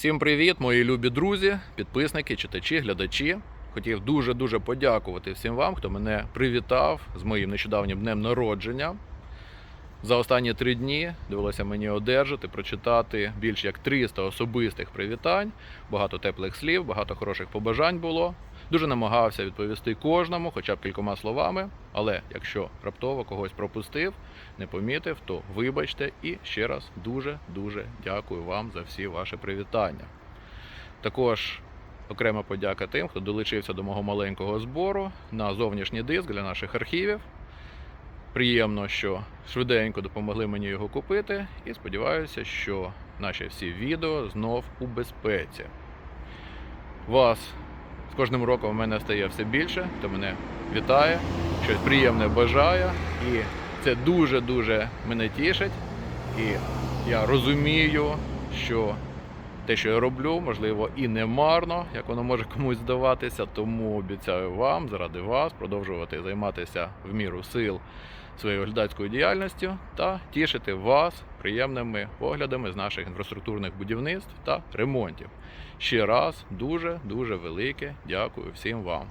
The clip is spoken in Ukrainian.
Всім привіт, мої любі друзі, підписники, читачі, глядачі. Хотів дуже-дуже подякувати всім вам, хто мене привітав з моїм нещодавнім днем народження. За останні три дні довелося мені одержати, прочитати більш як 300 особистих привітань, багато теплих слів, багато хороших побажань було. Дуже намагався відповісти кожному, хоча б кількома словами. Але якщо раптово когось пропустив, не помітив, то вибачте і ще раз дуже-дуже дякую вам за всі ваші привітання. Також окрема подяка тим, хто долучився до мого маленького збору на зовнішній диск для наших архівів. Приємно, що швиденько допомогли мені його купити, і сподіваюся, що наші всі відео знов у безпеці. Вас з кожним роком у мене стає все більше, хто мене вітає, щось приємне бажає, і це дуже-дуже мене тішить. І я розумію, що те, що я роблю, можливо, і не марно, як воно може комусь здаватися, тому обіцяю вам, заради вас, продовжувати займатися в міру сил своєю глядацькою діяльністю та тішити вас приємними поглядами з наших інфраструктурних будівництв та ремонтів. Ще раз дуже дуже велике дякую всім вам.